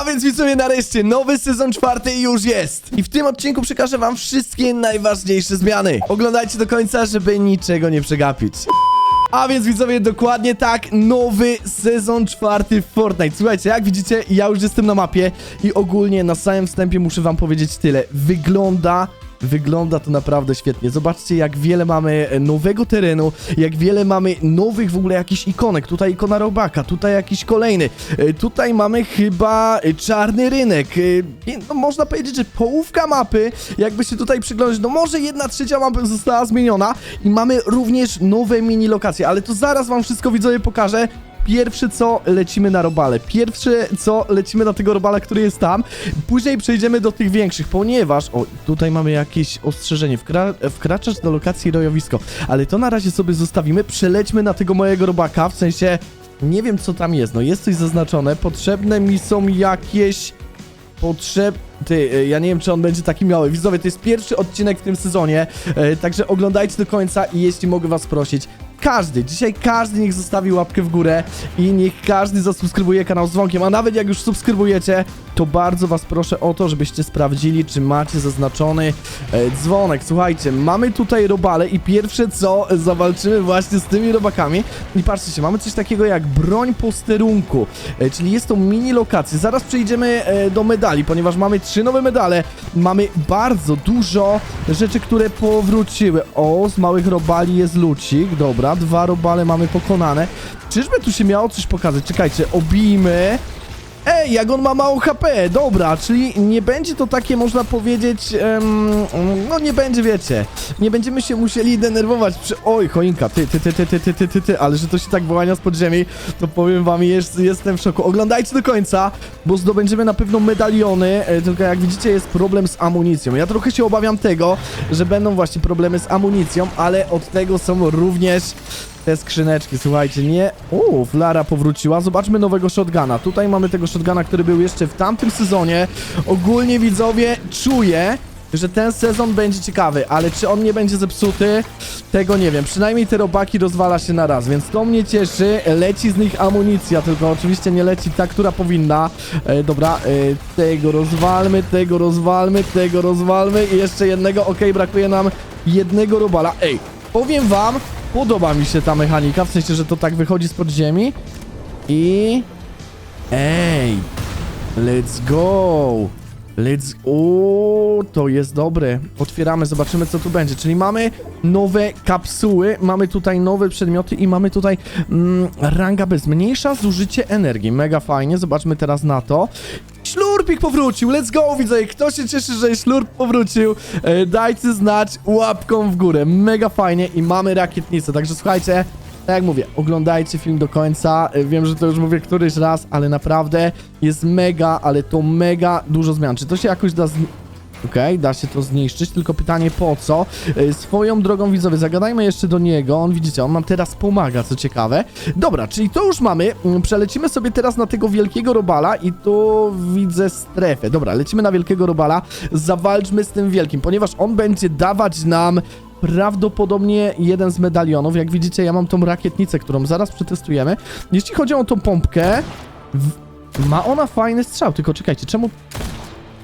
A więc widzowie, nareszcie nowy sezon czwarty już jest. I w tym odcinku przekażę wam wszystkie najważniejsze zmiany. Oglądajcie do końca, żeby niczego nie przegapić. A więc widzowie, dokładnie tak, nowy sezon czwarty w Fortnite. Słuchajcie, jak widzicie, ja już jestem na mapie i ogólnie na samym wstępie muszę wam powiedzieć tyle. Wygląda Wygląda to naprawdę świetnie. Zobaczcie, jak wiele mamy e, nowego terenu, jak wiele mamy nowych w ogóle jakichś ikonek. Tutaj ikona robaka, tutaj jakiś kolejny. E, Tutaj mamy chyba e, czarny rynek. No, można powiedzieć, że połówka mapy, jakby się tutaj przyglądać, no może jedna trzecia mapy została zmieniona i mamy również nowe mini lokacje, ale to zaraz wam wszystko widzowie pokażę. Pierwsze co lecimy na robale. Pierwsze co lecimy na tego robala, który jest tam. Później przejdziemy do tych większych, ponieważ. O, tutaj mamy jakieś ostrzeżenie. Wkra wkraczasz do lokacji rojowisko. Ale to na razie sobie zostawimy. Przelećmy na tego mojego robaka. W sensie. Nie wiem co tam jest. No jest coś zaznaczone. Potrzebne mi są jakieś. Potrzeb... Ty, e, ja nie wiem, czy on będzie taki miały. Widzowie, to jest pierwszy odcinek w tym sezonie, e, także oglądajcie do końca i jeśli mogę was prosić, każdy, dzisiaj każdy niech zostawi łapkę w górę i niech każdy zasubskrybuje kanał z dzwonkiem, a nawet jak już subskrybujecie, to bardzo was proszę o to, żebyście sprawdzili, czy macie zaznaczony e, dzwonek. Słuchajcie, mamy tutaj robale i pierwsze co, zawalczymy właśnie z tymi robakami i patrzcie się, mamy coś takiego jak broń posterunku, e, czyli jest to mini lokacja. Zaraz przejdziemy e, do medali, ponieważ mamy trzy nowe medale, mamy bardzo dużo rzeczy, które powróciły. O, z małych robali jest lucik, dobra, dwa robale mamy pokonane. Czyżby tu się miało coś pokazać? Czekajcie, obijmy. Ej, jak on ma mało HP, dobra, czyli nie będzie to takie, można powiedzieć, em, no nie będzie, wiecie, nie będziemy się musieli denerwować przy... Oj, choinka, ty, ty, ty, ty, ty, ty, ty, ty, ty, ale że to się tak wyłania z podziemi, to powiem wam, jest, jestem w szoku. Oglądajcie do końca, bo zdobędziemy na pewno medaliony, e, tylko jak widzicie jest problem z amunicją. Ja trochę się obawiam tego, że będą właśnie problemy z amunicją, ale od tego są również te skrzyneczki, słuchajcie, nie... Uuu, Flara powróciła. Zobaczmy nowego shotguna. Tutaj mamy tego shotguna, który był jeszcze w tamtym sezonie. Ogólnie, widzowie, czuję, że ten sezon będzie ciekawy, ale czy on nie będzie zepsuty, tego nie wiem. Przynajmniej te robaki rozwala się na raz, więc to mnie cieszy. Leci z nich amunicja, tylko oczywiście nie leci ta, która powinna. E, dobra, e, tego rozwalmy, tego rozwalmy, tego rozwalmy i jeszcze jednego. Okej, brakuje nam jednego robala. Ej, powiem wam, podoba mi się ta mechanika, w sensie, że to tak wychodzi z podziemi i... Ej, let's go! Let's... O, to jest dobre. Otwieramy, zobaczymy co tu będzie. Czyli mamy nowe kapsuły, mamy tutaj nowe przedmioty i mamy tutaj mm, ranga bez. Mniejsza zużycie energii. Mega fajnie. Zobaczmy teraz na to. Ślurpik powrócił, let's go, widzę. Kto się cieszy, że Ślurp powrócił? E, dajcie znać łapką w górę. Mega fajnie i mamy rakietnicę. Także słuchajcie, tak jak mówię, oglądajcie film do końca. E, Wiem, że to już mówię któryś raz, ale naprawdę jest mega, ale to mega dużo zmian. Czy to się jakoś da... Okej, da się to zniszczyć, tylko pytanie po co? E, Swoją drogą widzowie, zagadajmy jeszcze do niego. On widzicie, on nam teraz pomaga, co ciekawe. Dobra, czyli to już mamy. Mm, Przelecimy sobie teraz na tego wielkiego robala i tu widzę strefę. Dobra, lecimy na wielkiego robala. Zawalczmy z tym wielkim, ponieważ on będzie dawać nam prawdopodobnie jeden z medalionów. Jak widzicie, ja mam tą rakietnicę, którą zaraz przetestujemy. Jeśli chodzi o tą pompkę, ma ona fajny strzał, tylko czekajcie, czemu...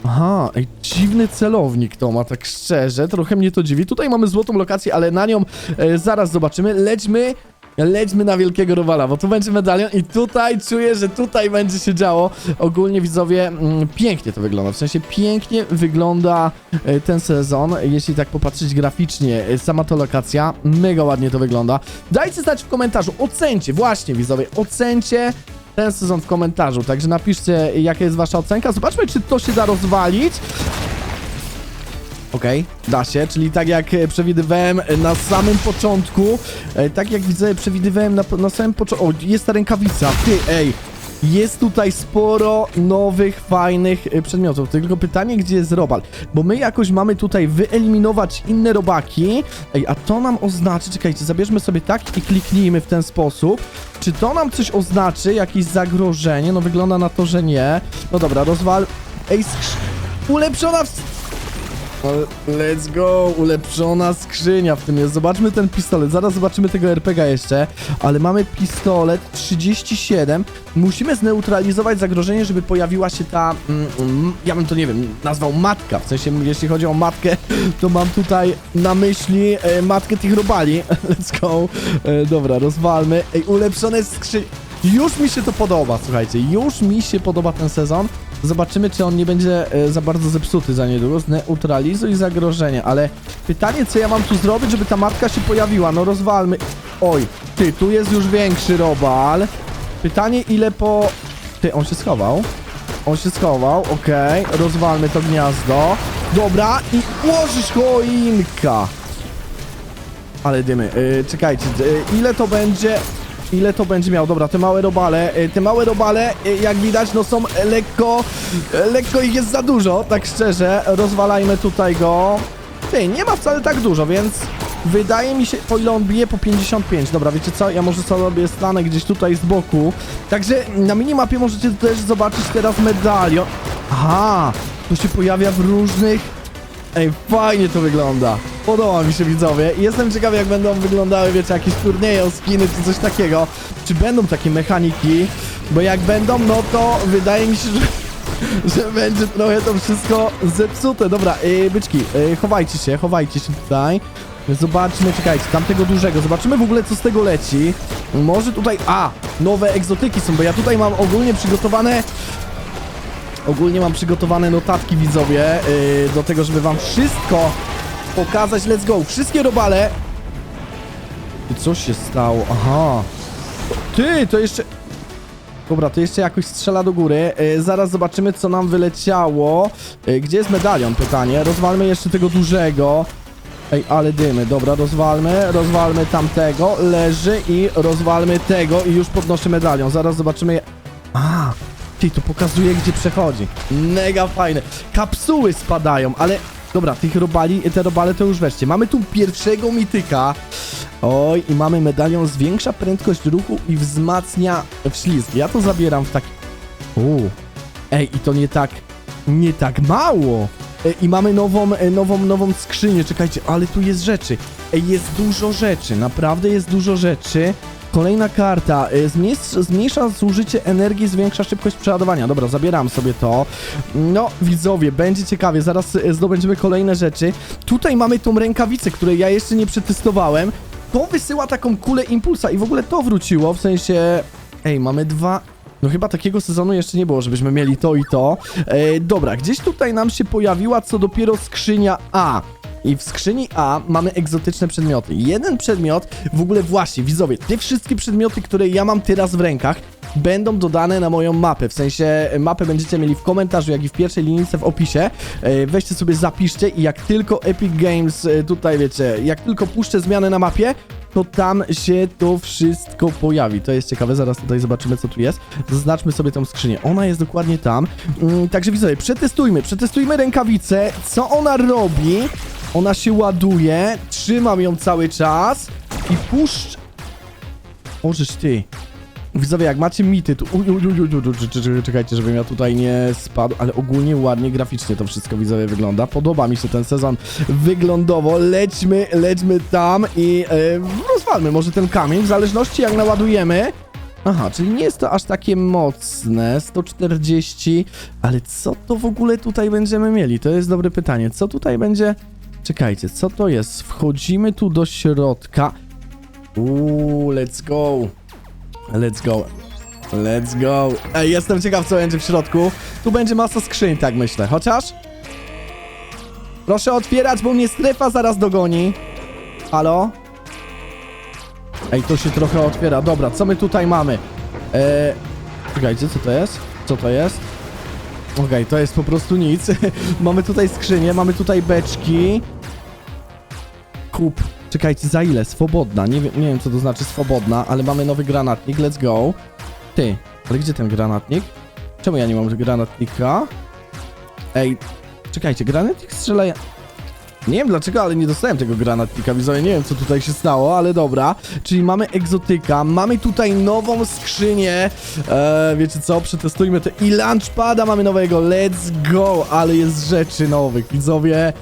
Aha, ej, dziwny celownik to ma, tak szczerze, trochę mnie to dziwi. Tutaj mamy złotą lokację, ale na nią e, zaraz zobaczymy. Lećmy, lećmy na wielkiego rowala, bo tu będzie medalion i tutaj czuję, że tutaj będzie się działo. Ogólnie widzowie, mm, pięknie to wygląda, w sensie pięknie wygląda e, ten sezon, jeśli tak popatrzeć graficznie, e, sama to lokacja, mega ładnie to wygląda. Dajcie znać w komentarzu, ocencie, właśnie widzowie, ocencie ten sezon w komentarzu, także napiszcie jaka jest wasza ocenka. Zobaczmy, czy to się da rozwalić. Okej, da się, czyli tak jak przewidywałem na samym początku, e, tak jak widzę, przewidywałem na, na samym początku, o, jest ta rękawica, ty, ej, jest tutaj sporo nowych, fajnych e, przedmiotów, tylko pytanie, gdzie jest robal, bo my jakoś mamy tutaj wyeliminować inne robaki, ej, a to nam oznaczy, czekajcie, zabierzmy sobie tak i kliknijmy w ten sposób, czy to nam coś oznaczy, jakieś zagrożenie, no wygląda na to, że nie, no dobra, rozwal, ej, skrz... ulepszona w... Let's go, ulepszona skrzynia w tym jest. Zobaczmy ten pistolet, zaraz zobaczymy tego RPG jeszcze, ale mamy pistolet 37. Musimy zneutralizować zagrożenie, żeby pojawiła się ta, mm, mm, ja bym to nie wiem, nazwał matka, w sensie jeśli chodzi o matkę, to mam tutaj na myśli e, matkę tych robali. Let's go. E, dobra, rozwalmy. Ej, ulepszone skrzynie. Już mi się to podoba, słuchajcie, już mi się podoba ten sezon. Zobaczymy, czy on nie będzie e, za bardzo zepsuty za niedługo. Zneutralizuj zagrożenie, ale pytanie, co ja mam tu zrobić, żeby ta matka się pojawiła? No rozwalmy. Oj, ty, tu jest już większy robal. Pytanie, ile po... Ty, on się schował. On się schował, okej. Rozwalmy to gniazdo. Dobra, i łożysz choinka. Ale dymy. Yy, czekajcie, yy, ile to będzie... Ile to będzie miał? Dobra, te małe robale, yy, te małe robale, yy, jak widać, no są lekko, yy, lekko ich jest za dużo, tak szczerze. Rozwalajmy tutaj go. Ty, nie ma wcale tak dużo, więc wydaje mi się, o ile on bije po 55. Dobra, wiecie co? Ja może sobie stanę gdzieś tutaj z boku. Także na minimapie możecie też zobaczyć teraz medalion. Aha, to się pojawia w różnych Ej, fajnie to wygląda. Podoba mi się widzowie. I jestem ciekawy, jak będą wyglądały, wiecie, jakieś turnieje, skiny czy coś takiego. Czy będą takie mechaniki? Bo jak będą, no to wydaje mi się, że, że będzie trochę to wszystko zepsute. Dobra, yy, byczki, yy, chowajcie się, chowajcie się tutaj. Zobaczmy, czekajcie, tamtego dużego. Zobaczymy w ogóle, co z tego leci. Może tutaj... A! Nowe egzotyki są, bo ja tutaj mam ogólnie przygotowane Ogólnie mam przygotowane notatki widzowie yy, do tego, żeby wam wszystko pokazać. Let's go. Wszystkie robale. I co się stało? Aha. Ty, to jeszcze... Dobra, to jeszcze jakoś strzela do góry. Yy, zaraz zobaczymy, co nam wyleciało. Yy, gdzie jest medalion? Pytanie. Rozwalmy jeszcze tego dużego. Ej, ale dymy. Dobra, rozwalmy. Rozwalmy tamtego. Leży i rozwalmy tego i już podnoszę medalion. Zaraz zobaczymy... je- A, ty, to pokazuje, gdzie przechodzi. Mega fajne. Kapsuły spadają, ale... Dobra, tych robali, te robale to już weźcie. Mamy tu pierwszego mityka. Oj, i mamy medalion zwiększa prędkość ruchu i wzmacnia wślizg. Ja to zabieram w taki... Uuu. Ej, i to nie tak... Nie tak mało. E, I mamy nową, e, nową, nową skrzynię. Czekajcie, ale tu jest rzeczy. Ej, jest dużo rzeczy. Naprawdę jest dużo rzeczy. Kolejna karta. y, Zmniejsza, zużycie energii, zwiększa szybkość przeładowania. Dobra, zabieram sobie to. No, widzowie, będzie ciekawie. Zaraz y, zdobędziemy kolejne rzeczy. Tutaj mamy tą rękawicę, której ja jeszcze nie przetestowałem. To wysyła taką kulę impulsa i w ogóle to wróciło, w sensie... Ej, mamy dwa... No chyba takiego sezonu jeszcze nie było, żebyśmy mieli to i to. E, dobra, gdzieś tutaj nam się pojawiła co dopiero skrzynia A. I w skrzyni A mamy egzotyczne przedmioty. Jeden przedmiot, w ogóle właśnie, widzowie, te wszystkie przedmioty, które ja mam teraz w rękach, będą dodane na moją mapę. W sensie e, mapę będziecie mieli w komentarzu, jak i w pierwszej linijce w opisie. E, Weźcie sobie, zapiszcie i jak tylko Epic Games e, tutaj, wiecie, jak tylko puszczę zmianę na mapie, to tam się to wszystko pojawi. To jest ciekawe, zaraz tutaj zobaczymy, co tu jest. Zaznaczmy sobie tą skrzynię. Ona jest dokładnie tam. Mm, także widzowie, przetestujmy, przetestujmy rękawicę, co ona robi. Ona się ładuje, trzymam ją cały czas i puszcz... Możesz ty. Widzowie, jak macie mity, tu... Czekajcie, żebym ja tutaj nie spadł, ale ogólnie ładnie graficznie to wszystko, widzowie, wygląda. Podoba mi się ten sezon wyglądowo. Lećmy, lećmy tam i e, rozwalmy może ten kamień, w zależności jak naładujemy. Aha, czyli nie jest to aż takie mocne, 140, ale co to w ogóle tutaj będziemy mieli? To jest dobre pytanie. Co tutaj będzie... Czekajcie, co to jest? Wchodzimy tu do środka. Uuu, let's go. Let's go. Let's go. Ej, jestem ciekaw, co będzie w środku. Tu będzie masa skrzyń, tak myślę. Chociaż... Proszę otwierać, bo mnie strefa zaraz dogoni. Halo? Ej, to się trochę otwiera. Dobra, co my tutaj mamy? Eee... Czekajcie, co to jest? Co to jest? Okej, to jest po prostu nic. mamy tutaj skrzynię, mamy tutaj beczki. Kup. Czekajcie, za ile? Swobodna. Nie wiem, nie wiem, co to znaczy swobodna, ale mamy nowy granatnik. Let's go. Ty, ale gdzie ten granatnik? Czemu ja nie mam granatnika? Ej, czekajcie, granatnik strzela... Nie wiem dlaczego, ale nie dostałem tego granatnika, widzowie, nie wiem co tutaj się stało, ale dobra. Czyli mamy egzotyka, mamy tutaj nową skrzynię, eee, wiecie co, przetestujmy to i lunchpada mamy nowego, let's go, ale jest rzeczy nowych, widzowie.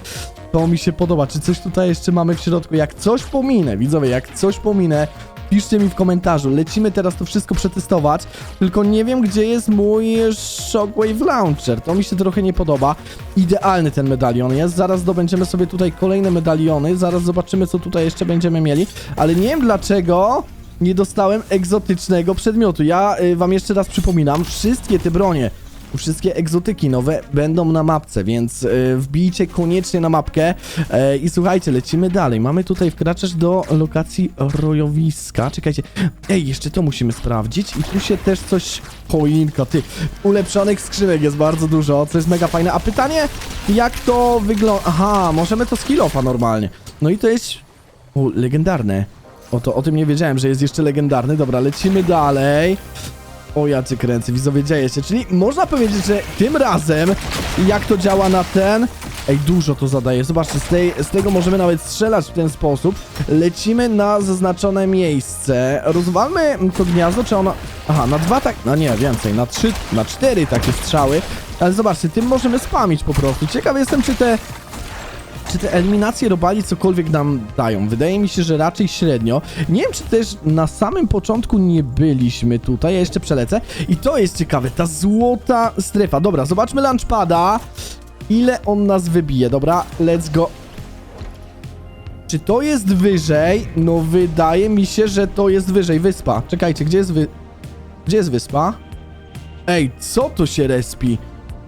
To mi się podoba. Czy coś tutaj jeszcze mamy w środku? Jak coś pominę, widzowie, jak coś pominę, piszcie mi w komentarzu. Lecimy teraz to wszystko przetestować, tylko nie wiem, gdzie jest mój Shockwave Launcher. To mi się trochę nie podoba. Idealny ten medalion jest. Zaraz zdobędziemy sobie tutaj kolejne medaliony. Zaraz zobaczymy, co tutaj jeszcze będziemy mieli. Ale nie wiem dlaczego nie dostałem egzotycznego przedmiotu. Ja y, wam jeszcze raz przypominam, wszystkie te bronie Wszystkie egzotyki nowe będą na mapce, więc y, wbijcie koniecznie na mapkę e, i słuchajcie, lecimy dalej. Mamy tutaj wkraczasz do lokacji rojowiska. Czekajcie, ej, jeszcze to musimy sprawdzić i tu się też coś... Choinka, ty, ulepszonych skrzynek jest bardzo dużo, co jest mega fajne. A pytanie, jak to wygląda... Aha, możemy to skillofa normalnie. No i to jest... O, legendarne. O, to, o tym nie wiedziałem, że jest jeszcze legendarny. Dobra, lecimy dalej. O, ja cię kręcę, widzowie, dzieje się. Czyli można powiedzieć, że tym razem, jak to działa na ten... Ej, dużo to zadaje. Zobaczcie, z, tej, z tego możemy nawet strzelać w ten sposób. Lecimy na zaznaczone miejsce. Rozwalmy to gniazdo, czy ono... Aha, na dwa tak... No nie, więcej, na trzy, na cztery takie strzały. Ale zobaczcie, tym możemy spamić po prostu. Ciekaw jestem, czy te czy te eliminacje robali cokolwiek nam dają? Wydaje mi się, że raczej średnio. Nie wiem, czy też na samym początku nie byliśmy tutaj. Ja jeszcze przelecę. I to jest ciekawe, ta złota strefa. Dobra, zobaczmy launchpada. Ile on nas wybije? Dobra, let's go. Czy to jest wyżej? No wydaje mi się, że to jest wyżej. Wyspa. Czekajcie, gdzie jest wy... Gdzie jest wyspa? Ej, co to się respi?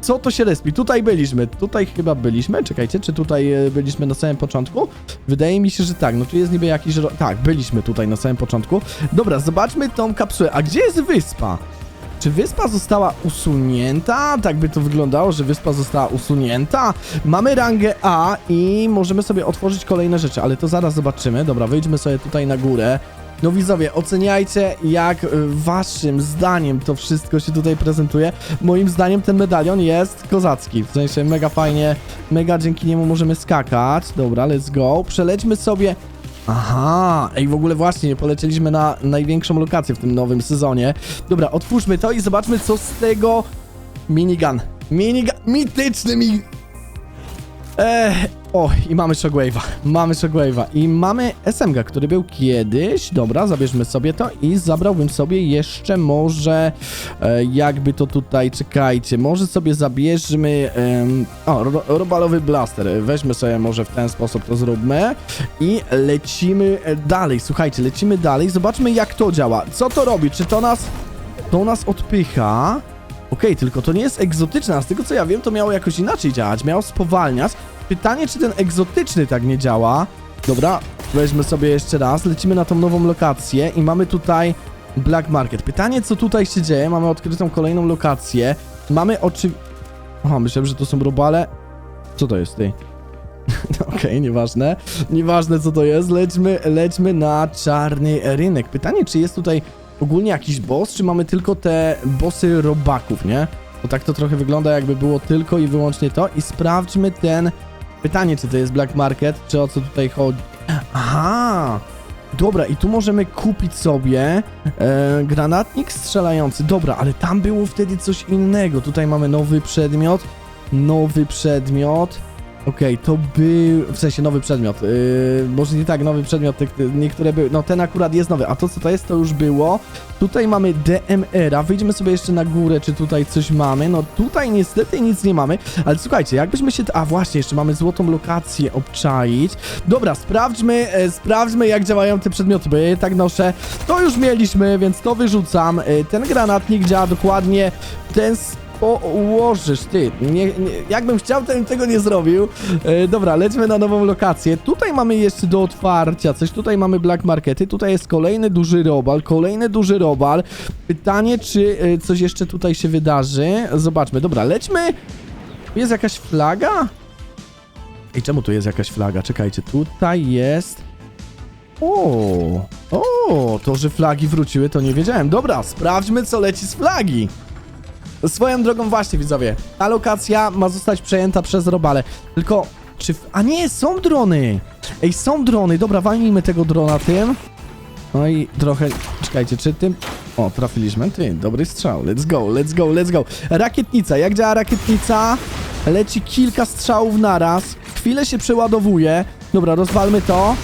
Co to się respi? Tutaj byliśmy, tutaj chyba byliśmy, czekajcie, czy tutaj e, byliśmy na samym początku? Wydaje mi się, że tak, no tu jest niby jakiś... Tak, byliśmy tutaj na samym początku. Dobra, zobaczmy tą kapsułę. A gdzie jest wyspa? Czy wyspa została usunięta? Tak by to wyglądało, że wyspa została usunięta. Mamy rangę A i możemy sobie otworzyć kolejne rzeczy, ale to zaraz zobaczymy. Dobra, wejdźmy sobie tutaj na górę. No widzowie, oceniajcie jak y, waszym zdaniem to wszystko się tutaj prezentuje. Moim zdaniem ten medalion jest kozacki, w sensie mega fajnie, mega dzięki niemu możemy skakać. Dobra, let's go. Przelećmy sobie... Aha, ej w ogóle właśnie, nie polecieliśmy na największą lokację w tym nowym sezonie. Dobra, otwórzmy to i zobaczmy co z tego... Minigun. Minigun, mityczny mi... Ech, o, i mamy Shockwave'a, mamy Shockwave'a. I mamy SMG, który był kiedyś, dobra, zabierzmy sobie to i zabrałbym sobie jeszcze może, e, jakby to tutaj, czekajcie, może sobie zabierzmy, o, ro, robalowy blaster, weźmy sobie może w ten sposób to zróbmy. I lecimy dalej, słuchajcie, lecimy dalej, zobaczmy jak to działa, co to robi, czy to nas, to nas odpycha, Okej, tylko to nie jest egzotyczne, a z tego co ja wiem, to miało jakoś inaczej działać, miało spowalniać. Pytanie, czy ten egzotyczny tak nie działa. Dobra, weźmy sobie jeszcze raz, lecimy na tą nową lokację i mamy tutaj Black Market. Pytanie, co tutaj się dzieje, mamy odkrytą kolejną lokację, mamy oczy... Aha, myślałem, że to są robale. Co to jest, ty? Okej, nieważne. Nieważne co to jest. Lećmy, lećmy na czarny rynek. Pytanie, czy jest tutaj ogólnie jakiś boss, czy mamy tylko te bossy robaków, nie? Bo tak to trochę wygląda, jakby było tylko i wyłącznie to. I sprawdźmy ten... Pytanie, czy to jest Black Market, czy o co tutaj chodzi. Aha! Dobra, i tu możemy kupić sobie e, granatnik strzelający. Dobra, ale tam było wtedy coś innego. Tutaj mamy nowy przedmiot. Nowy przedmiot. Okej, to był. W sensie nowy przedmiot. Yy, może nie tak, nowy przedmiot. Niektóre były. No ten akurat jest nowy. A to co to jest, to już było. Tutaj mamy DMR-a. Wyjdźmy sobie jeszcze na górę, czy tutaj coś mamy. No tutaj niestety nic nie mamy. Ale słuchajcie, jakbyśmy się. A właśnie, jeszcze mamy złotą lokację obczaić. Dobra, sprawdźmy, e, sprawdźmy jak działają te przedmioty, bo ja je tak noszę. To już mieliśmy, więc to wyrzucam. E, ten granatnik działa dokładnie w ten sposób. O, ułożysz, ty. Nie, nie, jakbym chciał, to bym tego nie zrobił. E, dobra, lećmy na nową lokację. Tutaj mamy jeszcze do otwarcia coś. Tutaj mamy Black Markety. Tutaj jest kolejny duży robal. Kolejny duży robal. Pytanie, czy e, coś jeszcze tutaj się wydarzy. Zobaczmy. Dobra, lećmy. Jest jakaś flaga? Ej, czemu tu jest jakaś flaga? Czekajcie, tutaj jest... O, o, to, że flagi wróciły, to nie wiedziałem. Dobra, sprawdźmy, co leci z flagi. Swoją drogą właśnie, widzowie, ta lokacja ma zostać przejęta przez robale. Tylko Czy... W... A nie, są drony! Ej, są drony, dobra, walnijmy tego drona tym. No i trochę... Czekajcie, czy tym... O, trafiliśmy. Ty, dobry strzał. Let's go, let's go, let's go. Rakietnica. Jak działa rakietnica? Leci kilka strzałów naraz. Chwilę się przeładowuje. Dobra, rozwalmy to.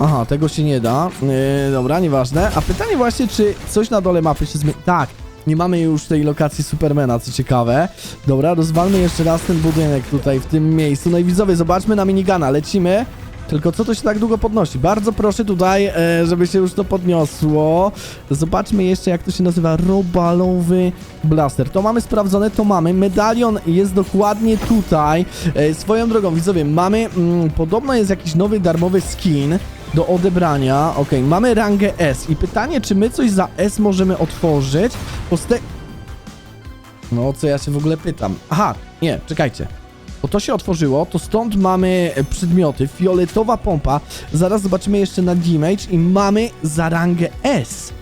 Aha, tego się nie da. Yy, dobra, nieważne. A pytanie właśnie, czy coś na dole mapy się zmieni... Tak, nie mamy już tej lokacji Supermana, co ciekawe. Dobra, rozwalmy jeszcze raz ten budynek tutaj w tym miejscu. No i widzowie, zobaczmy na minigana. Lecimy. Tylko co to się tak długo podnosi? Bardzo proszę tutaj, e, żeby się już to podniosło. Zobaczmy jeszcze, jak to się nazywa. Robalowy blaster. To mamy sprawdzone, to mamy. Medalion jest dokładnie tutaj. E, swoją drogą, widzowie, mamy... Mm, podobno jest jakiś nowy darmowy skin do odebrania. Ok, mamy rangę S. I pytanie, czy my coś za S możemy otworzyć? Bo z te... No, co ja się w ogóle pytam? Aha, nie, czekajcie. Bo to się otworzyło, to stąd mamy e, przedmioty, fioletowa pompa, zaraz zobaczymy jeszcze na damage i mamy za rangę S.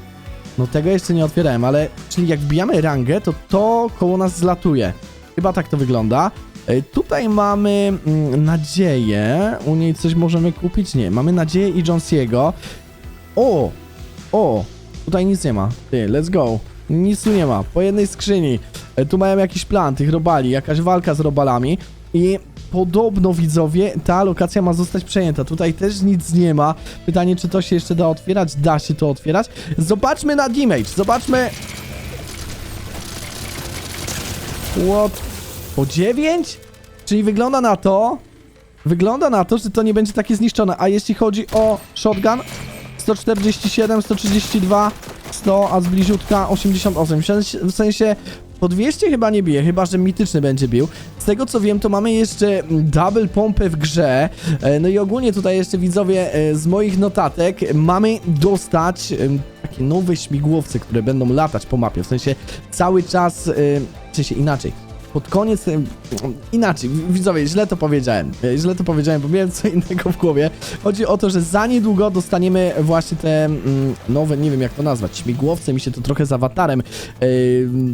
No tego jeszcze nie otwierałem, ale czyli jak wbijamy rangę, to to koło nas zlatuje. Chyba tak to wygląda. E, Tutaj mamy mm, nadzieję, u niej coś możemy kupić? Nie, mamy nadzieję i Jonesiego. O, o, tutaj nic nie ma. Ty, let's go. Nic tu nie ma, po jednej skrzyni. E, Tu mają jakiś plan tych robali, jakaś walka z robalami. I podobno widzowie, ta lokacja ma zostać przejęta. Tutaj też nic nie ma. Pytanie, czy to się jeszcze da otwierać? Da się to otwierać. Zobaczmy na damage. Zobaczmy. What? Po 9? Czyli wygląda na to. Wygląda na to, że to nie będzie takie zniszczone. A jeśli chodzi o shotgun, 147, 132, 100, a z bliziutka 88. W sensie, po 200 chyba nie bije, chyba że mityczny będzie bił. Z tego co wiem, to mamy jeszcze double pompę w grze. E, No i ogólnie tutaj jeszcze widzowie e, z moich notatek mamy dostać takie nowe śmigłowce, które będą latać po mapie. W sensie cały czas, w sensie inaczej pod koniec, inaczej, widzowie, źle to powiedziałem, E, źle to powiedziałem, bo miałem co innego w głowie. Chodzi o to, że za niedługo dostaniemy właśnie te mm, nowe, nie wiem jak to nazwać, śmigłowce, mi się to trochę z awatarem, e,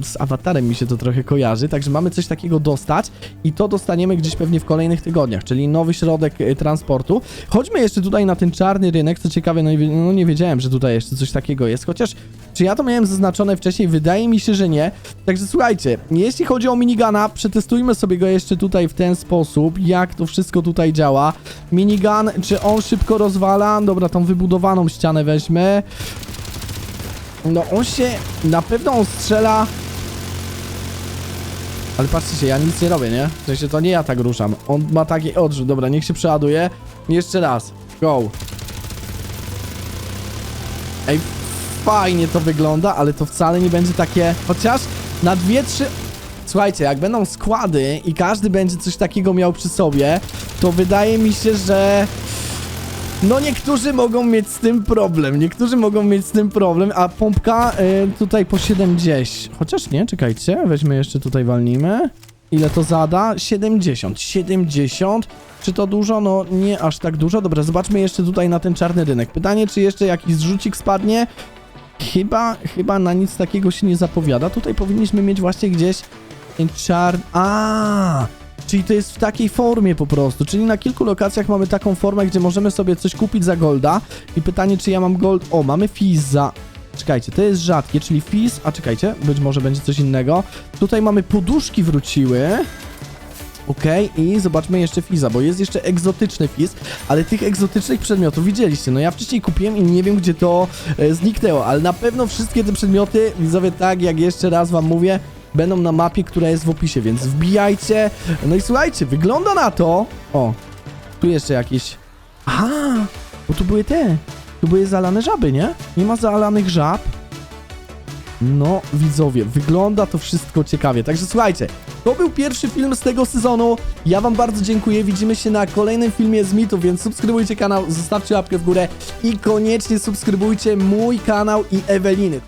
z awatarem mi się to trochę kojarzy, także mamy coś takiego dostać i to dostaniemy gdzieś pewnie w kolejnych tygodniach, czyli nowy środek e, transportu. Chodźmy jeszcze tutaj na ten czarny rynek, co ciekawe, no, no nie wiedziałem, że tutaj jeszcze coś takiego jest, chociaż czy ja to miałem zaznaczone wcześniej? Wydaje mi się, że nie. Także słuchajcie, jeśli chodzi o minigana, przetestujmy sobie go jeszcze tutaj w ten sposób, jak to wszystko tutaj działa. Minigun, czy on szybko rozwala? Dobra, tą wybudowaną ścianę weźmy. No on się, na pewno on strzela... Ale patrzcie się, ja nic nie robię, nie? W sensie to nie ja tak ruszam. On ma taki odrzut. Dobra, niech się przeładuje. Jeszcze raz. Go. Ej, fajnie to wygląda, ale to wcale nie będzie takie... Chociaż na dwie, trzy... Słuchajcie, jak będą składy i każdy będzie coś takiego miał przy sobie, to wydaje mi się, że... No niektórzy mogą mieć z tym problem, niektórzy mogą mieć z tym problem, a pompka y, tutaj po 70. Chociaż nie, czekajcie, weźmy jeszcze tutaj, walnijmy. Ile to zada? 70. 70. Czy to dużo? No nie aż tak dużo. Dobra, zobaczmy jeszcze tutaj na ten czarny rynek. Pytanie, czy jeszcze jakiś zrzucik spadnie? Chyba, chyba na nic takiego się nie zapowiada. Tutaj powinniśmy mieć właśnie gdzieś czarny... A, Czyli to jest w takiej formie po prostu. Czyli na kilku lokacjach mamy taką formę, gdzie możemy sobie coś kupić za golda. I pytanie, czy ja mam gold... O, mamy fizz za... Czekajcie, to jest rzadkie, czyli fizz... A czekajcie, być może będzie coś innego. Tutaj mamy poduszki wróciły. Okej, i zobaczmy jeszcze Fiza, bo jest jeszcze egzotyczny Fiz, ale tych egzotycznych przedmiotów widzieliście. No ja wcześniej kupiłem i nie wiem, gdzie to e, zniknęło, ale na pewno wszystkie te przedmioty, widzowie, tak jak jeszcze raz wam mówię, będą na mapie, która jest w opisie, więc wbijajcie. No i słuchajcie, wygląda na to... O, tu jeszcze jakieś... Aha, bo tu były te, tu były zalane żaby, nie? Nie ma zalanych żab. No, widzowie, wygląda to wszystko ciekawie. Także słuchajcie, to był pierwszy film z tego sezonu. Ja wam bardzo dziękuję. Widzimy się na kolejnym filmie z mitów, więc subskrybujcie kanał, zostawcie łapkę w górę i koniecznie subskrybujcie mój kanał i Eweliny.